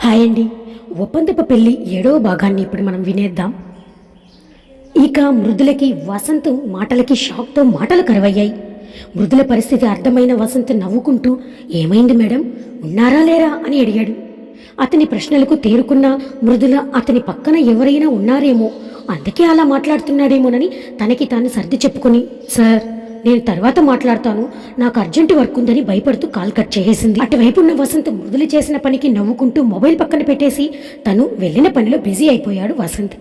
Hi అండి. ఒప్పందపు పెళ్ళి ఏడవ భాగాన్ని ఇప్పుడు మనం వినేద్దాం. ఇక మృదులకి వసంత్ మాటలకి షాక్తో మాటలు కరువయ్యాయి. మృదుల పరిస్థితి అర్థమైన వసంత్ నవ్వుకుంటూ ఏమైంది మేడం? ఉన్నారా లేరా? అని అడిగాడు. అతని ప్రశ్నలకు తేరుకున్న మృదుల అతని పక్కన ఎవరైనా ఉన్నారేమో అందుకే అలా మాట్లాడుతున్నాడేమోనని తనకి తాను సర్ది చెప్పుకొని సార్ నేను తర్వాత మాట్లాడతాను. నాకు అర్జెంటు వర్క్ ఉందని భయపడుతూ కాల్ కట్ చేసేసింది. అటువైపు ఉన్న వసంత్ మృదులు చేసిన పనికి నవ్వుకుంటూ మొబైల్ పక్కన పెట్టేసి తను వెళ్ళిన పనిలో బిజీ అయిపోయాడు వసంత్.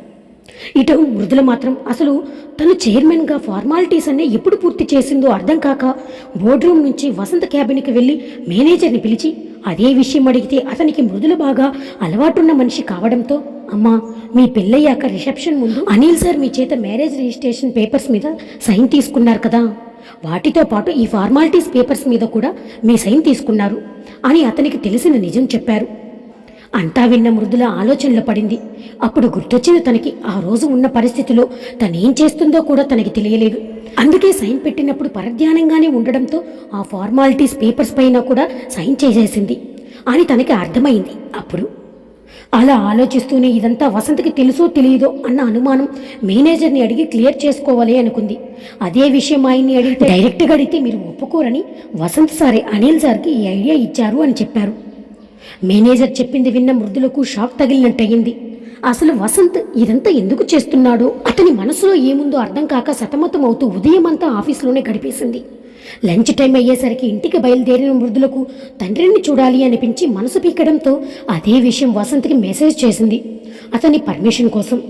ఇటు మృదుల మాత్రం అసలు తను చైర్మన్గా ఫార్మాలిటీస్ అన్నీ ఎప్పుడు పూర్తి చేసిందో అర్థం కాక బోర్డ్ రూమ్ నుంచి వసంత క్యాబిన్కి వెళ్ళి మేనేజర్ని పిలిచి అదే విషయం అడిగితే అతనికి మృదుల బాగా అలవాటున్న మనిషి కావడంతో అమ్మా మీ పెళ్ళయ్యాక రిసెప్షన్ ముందు అనిల్ సార్ మీ చేత మ్యారేజ్ రిజిస్ట్రేషన్ పేపర్స్ మీద సైన్ తీసుకున్నారు కదా. వాటితో పాటు ఈ ఫార్మాలిటీస్ పేపర్స్ మీద కూడా మీ సైన్ తీసుకున్నారు అని అతనికి తెలిసిన నిజం చెప్పారు. అంతా విన్న మృదుల ఆలోచనలో పడింది. అప్పుడు గుర్తొచ్చిన తనకి ఆ రోజు ఉన్న పరిస్థితిలో తనేం చేస్తుందో కూడా తనకి తెలియలేదు. అందుకే సైన్ పెట్టినప్పుడు పరధ్యానంగానే ఉండడంతో ఆ ఫార్మాలిటీస్ పేపర్స్ పైన కూడా సైన్ చేసేసింది అని తనకి అర్థమైంది. అప్పుడు అలా ఆలోచిస్తూనే ఇదంతా వసంతకి తెలుసో తెలియదో అన్న అనుమానం మేనేజర్ని అడిగి క్లియర్ చేసుకోవాలి అనుకుంది. అదే విషయం ఆయన్ని అడిగితే డైరెక్ట్గా అడిగితే మీరు ఒప్పుకోరని వసంత్ సారే అనిల్ సార్కి ఈ ఐడియా ఇచ్చారు అని చెప్పారు. మేనేజర్ చెప్పింది విన్న మృదులకు షాక్ తగిలినట్టయింది. అసలు వసంత్ ఇదంతా ఎందుకు చేస్తున్నాడో? అతని మనసులో ఏముందో అర్థం కాక సతమతం అవుతూ ఉదయం అంతా ఆఫీస్లోనే గడిపేసింది. లంచ్ టైం అయ్యేసరికి ఇంటికి బయలుదేరిన మృదులకు తండ్రిని చూడాలి అనిపించి మనసు పీకడంతో అదే విషయం వసంత్కి మెసేజ్ చేసింది. అతని పర్మిషన్ కోసం.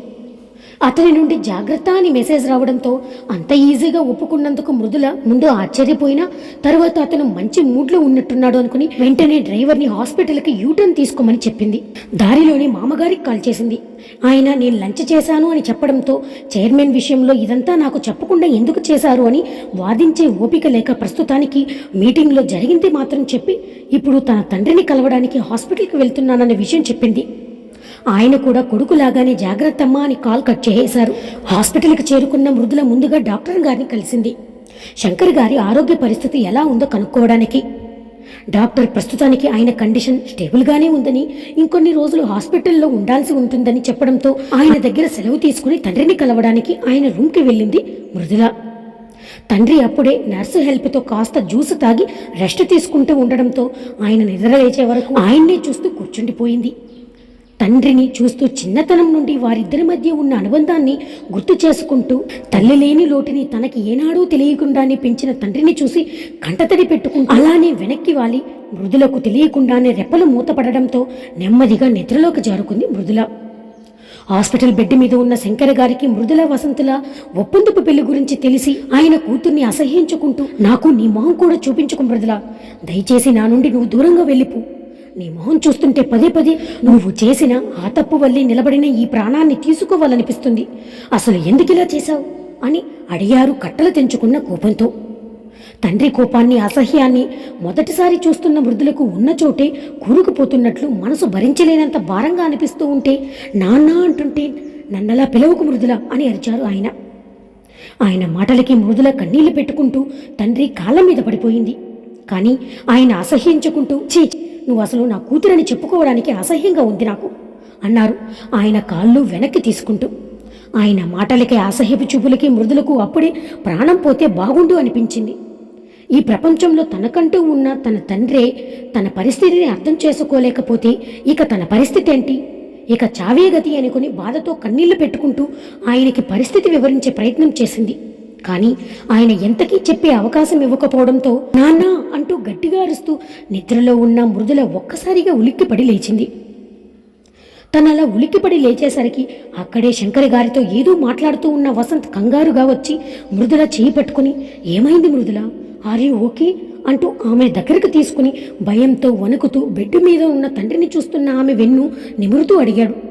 అతని నుండి జాగ్రత్త అని మెసేజ్ రావడంతో అంత ఈజీగా ఒప్పుకున్నందుకు మృదుల ముందు ఆశ్చర్యపోయినా తర్వాత అతను మంచి మూడ్లో ఉన్నట్టున్నాడు అనుకుని వెంటనే డ్రైవర్ని హాస్పిటల్కి యూటర్న్ తీసుకోమని చెప్పింది. దారిలోనే మామగారికి కాల్ చేసింది. ఆయన నేను లంచ్ చేశాను అని చెప్పడంతో చైర్మన్ విషయంలో ఇదంతా నాకు చెప్పకుండా ఎందుకు చేశారు అని వాదించే ఓపిక లేక ప్రస్తుతానికి మీటింగ్లో జరిగింది మాత్రం చెప్పి ఇప్పుడు తన తండ్రిని కలవడానికి హాస్పిటల్కి వెళ్తున్నానన్న విషయం చెప్పింది. ఆయన కూడా కొడుకులాగానే జాగ్రత్తమ్మా అని కాల్ కట్ చేసేశారు. హాస్పిటల్కి చేరుకున్న మృదుల ముందుగా డాక్టర్ గారిని కలిసింది. శంకర్ గారి ఆరోగ్య పరిస్థితి ఎలా ఉందో కనుక్కోవడానికి. డాక్టర్ ప్రస్తుతానికి ఆయన కండిషన్ స్టేబుల్గానే ఉందని ఇంకొన్ని రోజులు హాస్పిటల్లో ఉండాల్సి ఉంటుందని చెప్పడంతో ఆయన దగ్గర సెలవు తీసుకుని తండ్రిని కలవడానికి ఆయన రూమ్కి వెళ్ళింది మృదుల. తండ్రి అప్పుడే నర్సు హెల్ప్తో కాస్త జ్యూస్ తాగి రెస్ట్ తీసుకుంటూ ఉండడంతో ఆయన నిద్ర లేచే వరకు ఆయన్నే చూస్తూ కూర్చుండిపోయింది. తండ్రిని చూస్తూ చిన్నతనం నుండి వారిద్దరి మధ్య ఉన్న అనుబంధాన్ని గుర్తు చేసుకుంటూ తల్లి లేని లోటుని తనకి ఏనాడూ తెలియకుండానే పెంచిన తండ్రిని చూసి కంటతడి పెట్టుకుంటూ అలానే వెనక్కి వాలి. మృదులకు తెలియకుండానే రెప్పలు మూతపడడంతో నెమ్మదిగా నిద్రలోకి జారుకుంది మృదుల. హాస్పిటల్ బెడ్ మీద ఉన్న శంకర గారికి మృదుల వసంతుల ఒప్పందపు పెళ్ళి గురించి తెలిసి ఆయన కూతుర్ని అసహ్యించుకుంటూ నాకు నీ మొహం కూడా చూపించుకు మృదుల. దయచేసి నా నుండి నువ్వు దూరంగా వెళ్ళిపో. నీ మొహం చూస్తుంటే పదే పదే నువ్వు చేసిన ఆ తప్పు వల్లే నిలబడిన ఈ ప్రాణాన్ని తీసుకోవాలనిపిస్తుంది. అసలు ఎందుకిలా చేశావు? అని అడిగారు కట్టలు తెంచుకున్న కోపంతో. తండ్రి కోపాన్ని అసహ్యాన్ని మొదటిసారి చూస్తున్న మృదులకు ఉన్న చోటే కూరుకుపోతున్నట్లు మనసు భరించలేనంత భారంగా అనిపిస్తూ ఉంటే నాన్న అంటుంటే నన్నలా పిలవకు మృదుల అని అరిచారు ఆయన. ఆయన మాటలకి మృదుల కన్నీళ్ళు పెట్టుకుంటూ తండ్రి కాళ్ళ మీద పడిపోయింది. కానీ ఆయన అసహ్యించుకుంటూ చీ నువ్వు అసలు నా కూతురని చెప్పుకోవడానికి అసహ్యంగా ఉంది నాకు అన్నారు. ఆయన కాళ్ళు వెనక్కి తీసుకుంటూ. ఆయన మాటలకి అసహ్యపు చూపులకి మృదులకు అప్పుడే ప్రాణం పోతే బాగుండు అనిపించింది. ఈ ప్రపంచంలో తనకంటూ ఉన్న తన తండ్రే తన పరిస్థితిని అర్థం చేసుకోలేకపోతే ఇక తన పరిస్థితి ఏంటి? ఇక చావే గతి అనుకుని బాధతో కన్నీళ్ళు పెట్టుకుంటూ ఆయనకి పరిస్థితి వివరించే ప్రయత్నం చేసింది. కానీ ఆయన ఎంతకీ చెప్పే అవకాశం ఇవ్వకపోవడంతో నాన్న అంటూ గట్టిగా అరుస్తూ నిద్రలో ఉన్న మృదుల ఒక్కసారిగా ఉలిక్కిపడి లేచింది. తను అలా ఉలిక్కిపడి లేచేసరికి అక్కడే శంకర్ గారితో ఏదో మాట్లాడుతూ ఉన్న వసంత్ కంగారుగా వచ్చి మృదుల చేయి పట్టుకుని ఏమైంది మృదుల? Are you okay? అంటూ ఆమె దగ్గరకు తీసుకుని భయంతో వణుకుతూ బెడ్ మీద ఉన్న తండ్రిని చూస్తున్న ఆమె వెన్ను నిమురుతూ అడిగాడు.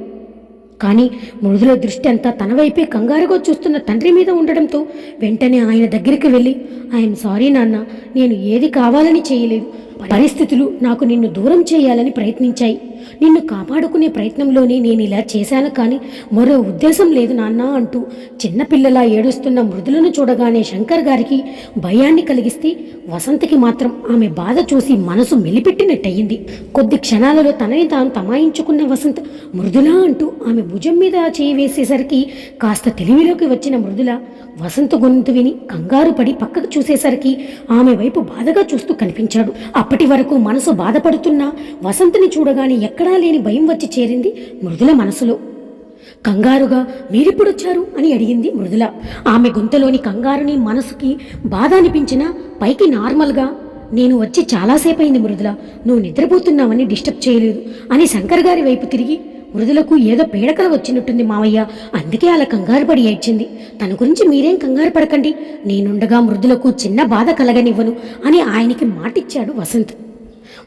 కానీ మృదుల దృష్టి అంతా తన వైపే కంగారుగా చూస్తున్న తండ్రి మీద ఉండడంతో వెంటనే ఆయన దగ్గరికి వెళ్ళి ఐఎమ్ సారీ నాన్న నేను ఏది కావాలని చేయలేదు. పరిస్థితులు నాకు నిన్ను దూరం చేయాలని ప్రయత్నించాయి. నిన్ను కాపాడుకునే ప్రయత్నంలోనే నేను ఇలా చేశాను కానీ మరో ఉద్దేశం లేదు నాన్న అంటూ చిన్నపిల్లలా ఏడుస్తున్న మృదులను చూడగానే శంకర్ గారికి భయాన్ని కలిగిస్తే వసంతకి మాత్రం ఆమె బాధ చూసి మనసు మెలిపెట్టినట్టయింది. కొద్ది క్షణాలలో తనని తాను తమాయించుకున్న వసంత్ మృదులా అంటూ ఆమె భుజం మీద చేయి వేసేసరికి కాస్త తెలివిలోకి వచ్చిన మృదుల వసంత గొంతు విని కంగారు పడి పక్కకు చూసేసరికి ఆమె వైపు బాధగా చూస్తూ కనిపించాడు. అప్పటి వరకు మనసు బాధపడుతున్న వసంతని చూడగానే ఎక్కడా లేని భయం వచ్చి చేరింది మృదుల మనసులో. కంగారుగా మీరెప్పుడొచ్చారు? అని అడిగింది మృదుల. ఆమె గొంతులోని కంగారుని మనసుకి బాధ అనిపించినా పైకి నార్మల్గా నేను వచ్చి చాలాసేపు అయింది మృదుల. నువ్వు నిద్రపోతున్నావని డిస్టర్బ్ చేయలేదు అని శంకర్ గారి వైపు తిరిగి మృదులకు ఏదో పీడకలు వచ్చినట్టుంది మావయ్య. అందుకే అలా కంగారు పడి ఏడ్చింది. తన గురించి మీరేం కంగారు పడకండి. నేనుండగా మృదులకు చిన్న బాధ కలగనివ్వను అని ఆయనకి మాటిచ్చాడు వసంత్.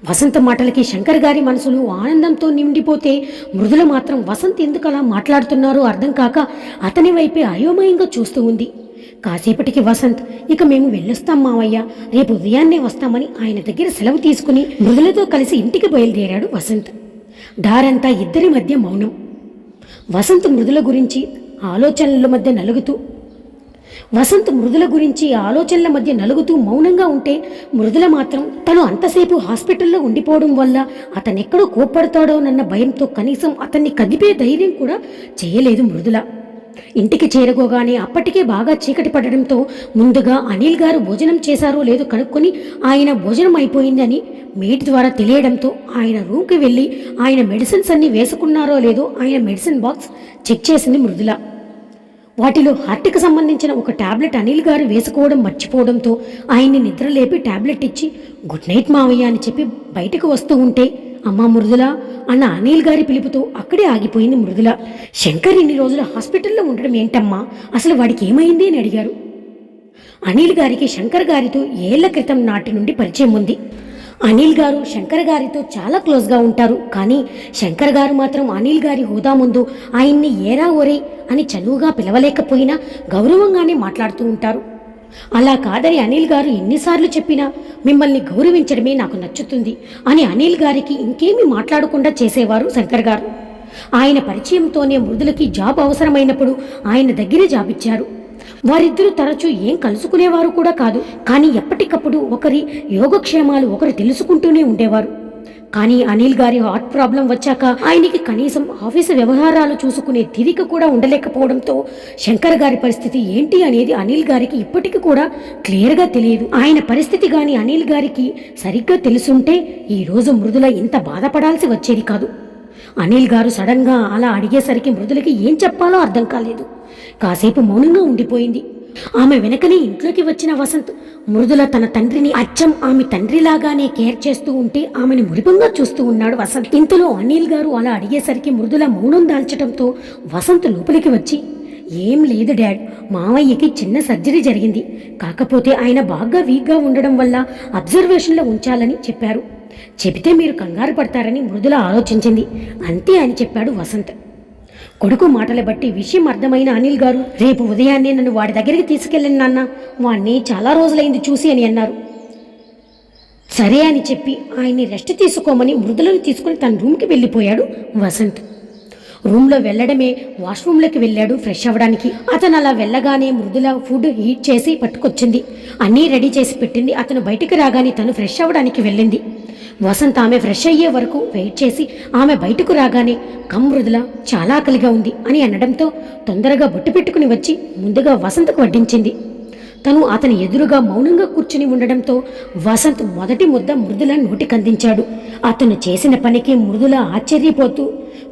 వసంత మాటలకి శంకర్ గారి మనసులు ఆనందంతో నిండిపోతే మృదుల మాత్రం వసంత్ ఎందుకు అలా మాట్లాడుతున్నారో అర్థం కాక అతని వైపే అయోమయంగా చూస్తూ ఉంది. కాసేపటికి వసంత్ ఇక మేము వెళ్ళొస్తాం మావయ్య రేపు ఉదయాన్నే వస్తామని ఆయన దగ్గర సెలవు తీసుకుని మృదులతో కలిసి ఇంటికి బయలుదేరాడు వసంత్. డారంతా ఇద్దరి మధ్య మౌనం. వసంత్ మృదుల గురించి ఆలోచనల మధ్య నలుగుతూ వసంత్ మృదుల గురించి ఆలోచనల మధ్య నలుగుతూ మౌనంగా ఉంటే మృదుల మాత్రం తను అంతసేపు హాస్పిటల్లో ఉండిపోవడం వల్ల అతనెక్కడో కోప్పడతాడోనన్న భయంతో కనీసం అతన్ని కదిపే ధైర్యం కూడా చేయలేదు మృదుల. ఇంటికి చేరుకోగానే అప్పటికే బాగా చీకటి పడడంతో ముందుగా అనిల్ గారు భోజనం చేశారో లేదో కనుక్కొని ఆయన భోజనం అయిపోయిందని మేట్ ద్వారా తెలియడంతో ఆయన రూమ్కి వెళ్ళి ఆయన మెడిసిన్స్ అన్నీ వేసుకున్నారో లేదో ఆయన మెడిసిన్ బాక్స్ చెక్ చేసింది మృదుల. వాటిలో హార్ట్కి సంబంధించిన ఒక టాబ్లెట్ అనిల్ గారు వేసుకోవడం మర్చిపోవడంతో ఆయన్ని నిద్రలేపి టాబ్లెట్ ఇచ్చి గుడ్ నైట్ మావయ్య అని చెప్పి బయటకు వస్తూ ఉంటే అమ్మా మృదుల అన్న అనిల్ గారి పిలుపుతో అక్కడే ఆగిపోయింది మృదుల. శంకర్ ఇన్ని రోజులు హాస్పిటల్లో ఉండడం ఏంటమ్మా? అసలు వాడికి ఏమైంది? అని అడిగారు. అనిల్ గారికి శంకర్ గారితో ఏళ్ళ క్రితం నాటి నుండి పరిచయం ఉంది. అనిల్ గారు శంకర్ గారితో చాలా క్లోజ్గా ఉంటారు. కానీ శంకర్ గారు మాత్రం అనిల్ గారి హోదా ముందు ఆయన్ని ఏరా ఒరే అని చనువుగా పిలవలేకపోయినా గౌరవంగానే మాట్లాడుతూ ఉంటారు. అలా కాదని అనిల్ గారు ఎన్నిసార్లు చెప్పినా మిమ్మల్ని గౌరవించడమే నాకు నచ్చుతుంది అని అనిల్ గారికి ఇంకేమీ మాట్లాడకుండా చేసేవారు శంకర్ గారు. ఆయన పరిచయంతోనే మృదులకి జాబ్ అవసరమైనప్పుడు ఆయన దగ్గరే జాబ్ ఇచ్చారు వారిద్దరూ తరచూ ఏం కలుసుకునేవారు కూడా కాదు. కానీ ఎప్పటికప్పుడు ఒకరి యోగక్షేమాలు ఒకరు తెలుసుకుంటూనే ఉండేవారు. కానీ అనిల్ గారి హార్ట్ ప్రాబ్లం వచ్చాక ఆయనకి కనీసం ఆఫీసు వ్యవహారాలు చూసుకునే తీరిక కూడా ఉండలేకపోవడంతో శంకర్ గారి పరిస్థితి ఏంటి అనేది అనిల్ గారికి ఇప్పటికీ కూడా క్లియర్గా తెలియదు. ఆయన పరిస్థితి కానీ అనిల్ గారికి సరిగ్గా తెలుసుంటే ఈ రోజు మృదుల ఇంత బాధపడాల్సి వచ్చేది కాదు. అనిల్ గారు సడన్గా అలా అడిగేసరికి మృదులకి ఏం చెప్పాలో అర్థం కాలేదు. కాసేపు మౌనంగా ఉండిపోయింది. ఆమె వెనకనే ఇంట్లోకి వచ్చిన వసంత్ మృదుల తన తండ్రిని అచ్చం ఆమె తండ్రిలాగానే కేర్ చేస్తూ ఉంటే ఆమెను మురిపంగా చూస్తూ ఉన్నాడు వసంత్. ఇంతలో అనిల్ గారు అలా అడిగేసరికి మృదుల మౌనం దాల్చడంతో వసంత్ లోపలికి వచ్చి ఏం లేదు డాడ్. మావయ్యకి చిన్న సర్జరీ జరిగింది. కాకపోతే ఆయన బాగా వీక్గా ఉండడం వల్ల అబ్జర్వేషన్లో ఉంచాలని చెప్పారు. చెబితే మీరు కంగారు పడతారని మృదుల ఆలోచించింది. అంతే అని చెప్పాడు వసంత్. కొడుకు మాటలు బట్టి విషయం అర్థమైన అనిల్ గారు రేపు ఉదయాన్నే నన్ను వాడి దగ్గరికి తీసుకెళ్ళండి నాన్న. వాణ్ణి చాలా రోజులైంది చూసి అని అన్నారు. సరే అని చెప్పి ఆయన్ని రెస్ట్ తీసుకోమని మృదులను తీసుకుని తన రూమ్కి వెళ్ళిపోయాడు వసంత్. రూమ్లో వెళ్ళడమే వాష్రూమ్లోకి వెళ్ళాడు ఫ్రెష్ అవ్వడానికి. అతను అలా వెళ్ళగానే మృదుల ఫుడ్ హీట్ చేసి పట్టుకొచ్చింది. అన్నీ రెడీ చేసి పెట్టింది. అతను బయటికి రాగానే తను ఫ్రెష్ అవ్వడానికి వెళ్ళింది. వసంత్ ఆమె ఫ్రెష్ అయ్యే వరకు వెయిట్ చేసి ఆమె బయటకు రాగానే కమ్ మృదుల చాలా ఆకలిగా ఉంది అని అనడంతో తొందరగా బొట్టు పెట్టుకుని వచ్చి ముందుగా వసంత్కు వడ్డించింది. తను అతని ఎదురుగా మౌనంగా కూర్చుని ఉండడంతో వసంత్ మొదటి ముద్ద మృదుల నోటికందించాడు. అతను చేసిన పనికి మృదుల ఆశ్చర్యపోతూ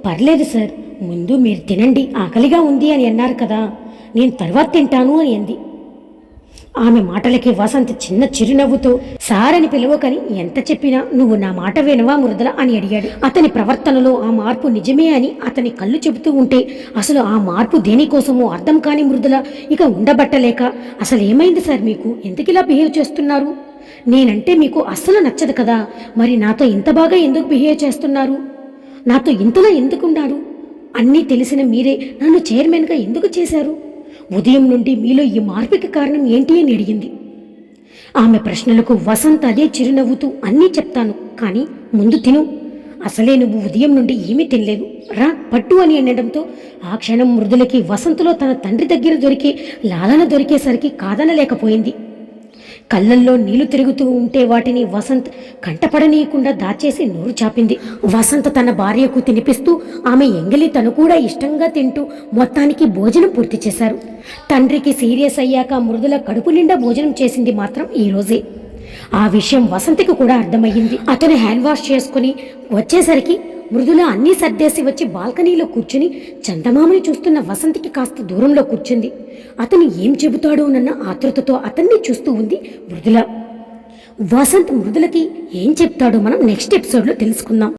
పర్లేదు సార్ ముందు మీరు తినండి ఆకలిగా ఉంది అని అన్నారు కదా నేను తర్వాత తింటాను అని అంది. ఆమె మాటలకి వసంత్ చిన్న చిరునవ్వుతో సార్ అని పిలవకని ఎంత చెప్పినా నువ్వు నా మాట వినవా మృదుల అని అడిగాడు. అతని ప్రవర్తనలో ఆ మార్పు నిజమే అని అతని కళ్ళు చెబుతూ ఉంటే అసలు ఆ మార్పు దేనికోసమో అర్థం కాని మృదుల ఇక ఉండబట్టలేక అసలు ఏమైంది సార్ మీకు? ఎందుకు ఇలా బిహేవ్ చేస్తున్నారు? నేనంటే మీకు అస్సలు నచ్చదు కదా మరి నాతో ఇంత బాగా ఎందుకు బిహేవ్ చేస్తున్నారు? నాతో ఇంతలో ఎందుకున్నారు? అన్నీ తెలిసిన మీరే నన్ను చైర్మన్గా ఎందుకు చేశారు? ఉదయం నుండి మీలో ఈ మార్పుకి కారణం ఏంటి అని అడిగింది. ఆమె ప్రశ్నలకు వసంత్ అదే చిరునవ్వుతూ అన్నీ చెప్తాను కానీ ముందు తిను. అసలే నువ్వు ఉదయం నుండి ఏమీ తినలేదు. రా పట్టు అని అనడంతో ఆ క్షణం మృదులకి వసంతులో తన తండ్రి దగ్గర దొరికి లాలన దొరికేసరికి కాదనలేకపోయింది. కళ్ళల్లో నీళ్ళు తిరుగుతూ ఉంటే వాటిని వసంత్ కంటపడనీయకుండా దాచేసి నోరు చాపింది. వసంత్ తన భార్యకు తినిపిస్తూ ఆమె ఎంగిలి తను కూడా ఇష్టంగా తింటూ మొత్తానికి భోజనం పూర్తి చేశారు. తండ్రికి సీరియస్ అయ్యాక మృదుల కడుపు నిండా భోజనం చేసింది మాత్రం ఈరోజే ఆ విషయం వసంతికి కూడా అర్థమయ్యింది. అతను హ్యాండ్ వాష్ చేసుకుని వచ్చేసరికి మృదుల అన్నీ సర్దేసి వచ్చి బాల్కనీలో కూర్చుని చందమామని చూస్తున్న వసంతికి కాస్త దూరంలో కూర్చుంది. అతను ఏం చెబుతాడోనన్న ఆతృతతో అతన్ని చూస్తూ ఉంది మృదుల. వసంత్ మృదులకి ఏం చెప్తాడో మనం నెక్స్ట్ ఎపిసోడ్లో తెలుసుకుందాం.